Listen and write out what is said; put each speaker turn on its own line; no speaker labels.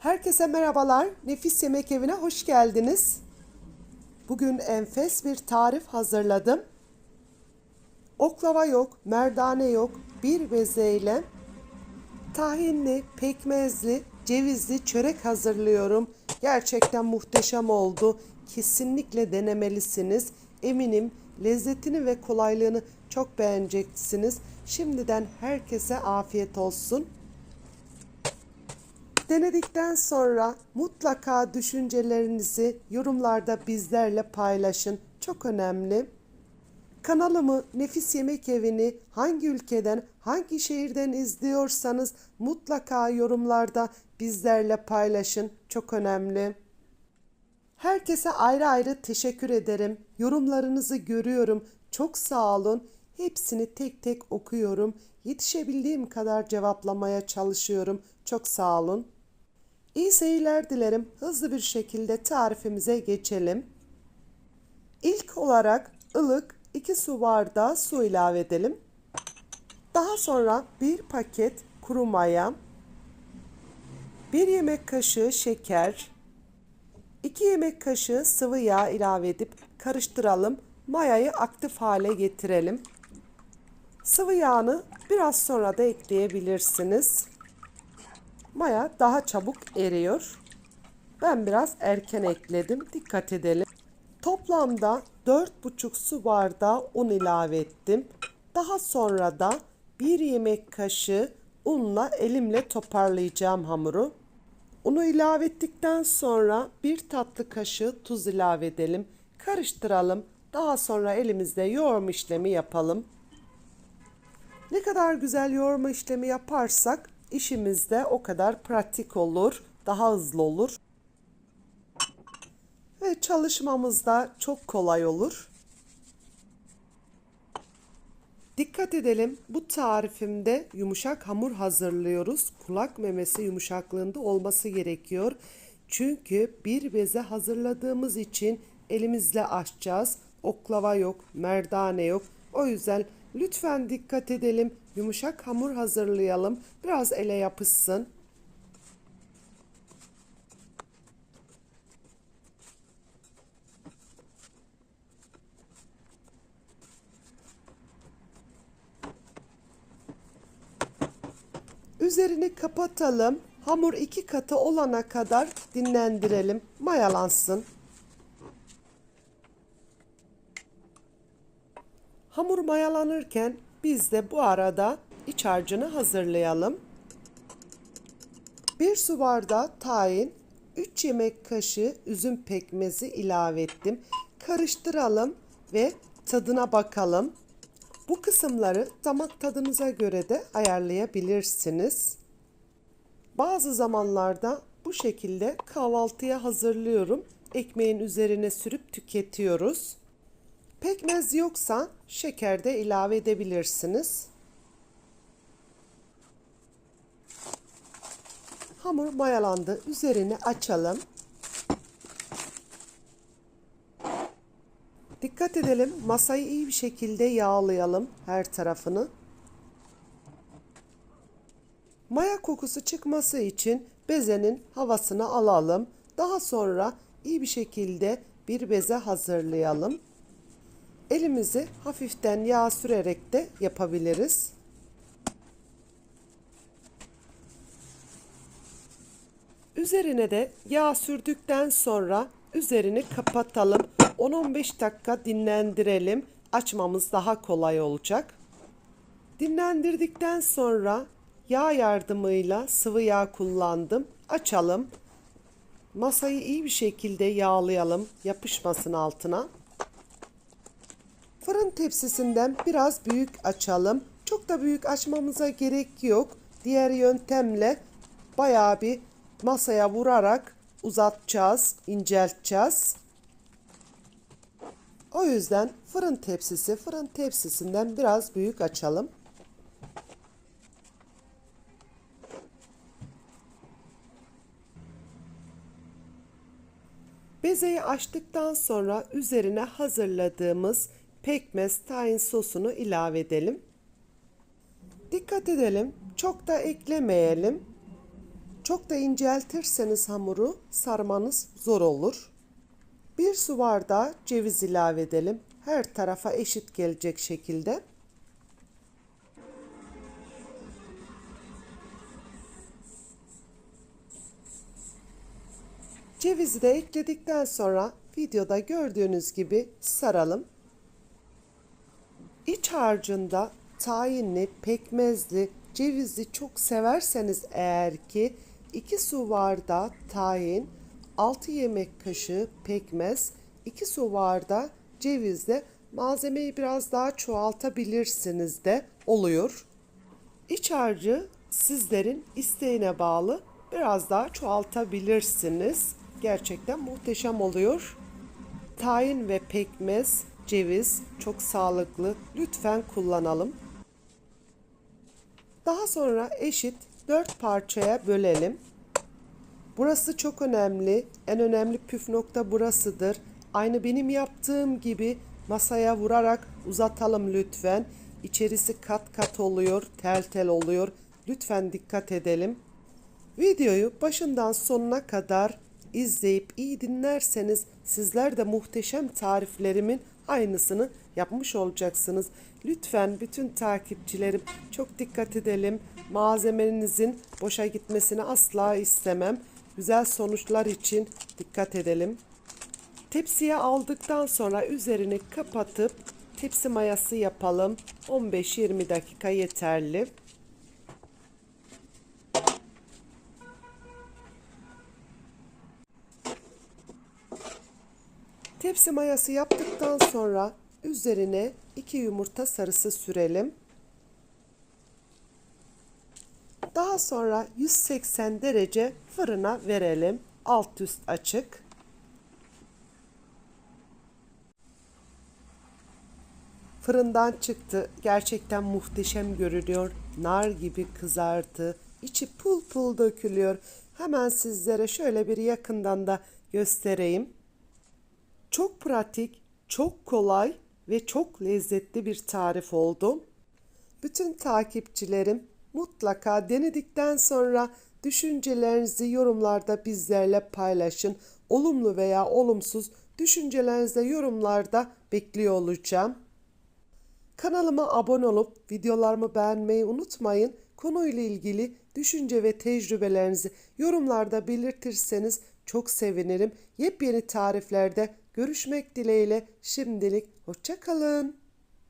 Herkese merhabalar. Nefis Yemek Evi'ne hoş geldiniz. Bugün enfes bir tarif hazırladım. Oklava yok, merdane yok. Bir bezeyle tahinli, pekmezli, cevizli çörek hazırlıyorum. Gerçekten muhteşem oldu. Kesinlikle denemelisiniz. Eminim lezzetini ve kolaylığını çok beğeneceksiniz. Şimdiden herkese afiyet olsun. Denedikten sonra mutlaka düşüncelerinizi yorumlarda bizlerle paylaşın. Çok önemli. Kanalımı Nefis Yemek Evi'ni hangi ülkeden, hangi şehirden izliyorsanız mutlaka yorumlarda bizlerle paylaşın. Çok önemli. Herkese ayrı ayrı teşekkür ederim. Yorumlarınızı görüyorum. Çok sağ olun. Hepsini tek tek okuyorum. Yetişebildiğim kadar cevaplamaya çalışıyorum. Çok sağ olun. İyi seyirler dilerim. Hızlı bir şekilde tarifimize geçelim. İlk olarak ılık 2 su bardağı su ilave edelim. Daha sonra bir paket kuru maya, 1 yemek kaşığı şeker, 2 yemek kaşığı sıvı yağ ilave edip karıştıralım. Mayayı aktif hale getirelim. Sıvı yağını biraz sonra da ekleyebilirsiniz. Maya daha çabuk eriyor. Ben biraz erken ekledim. Dikkat edelim. Toplamda 4,5 su bardağı un ilave ettim. Daha sonra da 1 yemek kaşığı unla elimle toparlayacağım hamuru. Unu ilave ettikten sonra bir tatlı kaşığı tuz ilave edelim. Karıştıralım. Daha sonra elimizde yoğurma işlemi yapalım. Ne kadar güzel yoğurma işlemi yaparsak işimiz de o kadar pratik olur, daha hızlı olur. Ve çalışmamız da çok kolay olur. Dikkat edelim bu tarifimde yumuşak hamur hazırlıyoruz. Kulak memesi yumuşaklığında olması gerekiyor. Çünkü bir beze hazırladığımız için elimizle açacağız. Oklava yok, merdane yok. O yüzden lütfen dikkat edelim. Yumuşak hamur hazırlayalım. Biraz ele yapışsın. Üzerini kapatalım. Hamur iki katı olana kadar dinlendirelim. Mayalansın. Hamur mayalanırken biz de bu arada iç harcını hazırlayalım. 1 su bardağı tahin, 3 yemek kaşığı üzüm pekmezi ilave ettim. Karıştıralım ve tadına bakalım. Bu kısımları damak tadınıza göre de ayarlayabilirsiniz. Bazı zamanlarda bu şekilde kahvaltıya hazırlıyorum. Ekmeğin üzerine sürüp tüketiyoruz. Pekmez yoksa şeker de ilave edebilirsiniz. Hamur mayalandı. Üzerini açalım. Dikkat edelim. Masayı iyi bir şekilde yağlayalım her tarafını. Maya kokusu çıkması için bezenin havasını alalım. Daha sonra iyi bir şekilde bir beze hazırlayalım. Elimizi hafiften yağ sürerek de yapabiliriz. Üzerine de yağ sürdükten sonra üzerini kapatalım. 10-15 dakika dinlendirelim. Açmamız daha kolay olacak. Dinlendirdikten sonra yağ yardımıyla sıvı yağ kullandım. Açalım. Masayı iyi bir şekilde yağlayalım. Yapışmasın altına. Fırın tepsisinden biraz büyük açalım. Çok da büyük açmamıza gerek yok. Diğer yöntemle bayağı bir masaya vurarak uzatacağız, incelteceğiz. O yüzden fırın tepsisi, fırın tepsisinden biraz büyük açalım. Bezeyi açtıktan sonra üzerine hazırladığımız pekmez tahin sosunu ilave edelim. Dikkat edelim, çok da eklemeyelim. Çok da inceltirseniz hamuru sarmanız zor olur. Bir su bardağı ceviz ilave edelim. Her tarafa eşit gelecek şekilde. Cevizi de ekledikten sonra videoda gördüğünüz gibi saralım. İç harcında tayinli, pekmezli, cevizli çok severseniz eğer ki 2 su bardağı tahin, 6 yemek kaşığı pekmez, 2 su bardağı cevizle malzemeyi biraz daha çoğaltabilirsiniz de oluyor. İç harcı sizlerin isteğine bağlı biraz daha çoğaltabilirsiniz. Gerçekten muhteşem oluyor. Tahin ve pekmez, ceviz çok sağlıklı. Lütfen kullanalım. Daha sonra eşit 4 parçaya bölelim. Burası çok önemli. En önemli püf nokta burasıdır. Aynı benim yaptığım gibi masaya vurarak uzatalım lütfen. İçerisi kat kat oluyor, tel tel oluyor. Lütfen dikkat edelim. Videoyu başından sonuna kadar izleyip iyi dinlerseniz sizler de muhteşem tariflerimin aynısını yapmış olacaksınız. Lütfen bütün takipçilerim çok dikkat edelim. Malzemenizin boşa gitmesini asla istemem. Güzel sonuçlar için dikkat edelim. Tepsiye aldıktan sonra üzerini kapatıp tepsi mayası yapalım. 15-20 dakika yeterli. Tepsi mayası yaptıktan sonra üzerine 2 yumurta sarısı sürelim. Daha sonra 180 derece fırına verelim. Alt üst açık. Fırından çıktı. Gerçekten muhteşem görünüyor. Nar gibi kızardı. İçi pul pul dökülüyor. Hemen sizlere şöyle bir yakından da göstereyim. Çok pratik, çok kolay ve çok lezzetli bir tarif oldu. Bütün takipçilerim mutlaka denedikten sonra düşüncelerinizi yorumlarda bizlerle paylaşın. Olumlu veya olumsuz düşüncelerinizi yorumlarda bekliyor olacağım. Kanalıma abone olup videolarımı beğenmeyi unutmayın. Konuyla ilgili düşünce ve tecrübelerinizi yorumlarda belirtirseniz çok sevinirim. Yepyeni tariflerde görüşmek dileğiyle şimdilik hoşçakalın.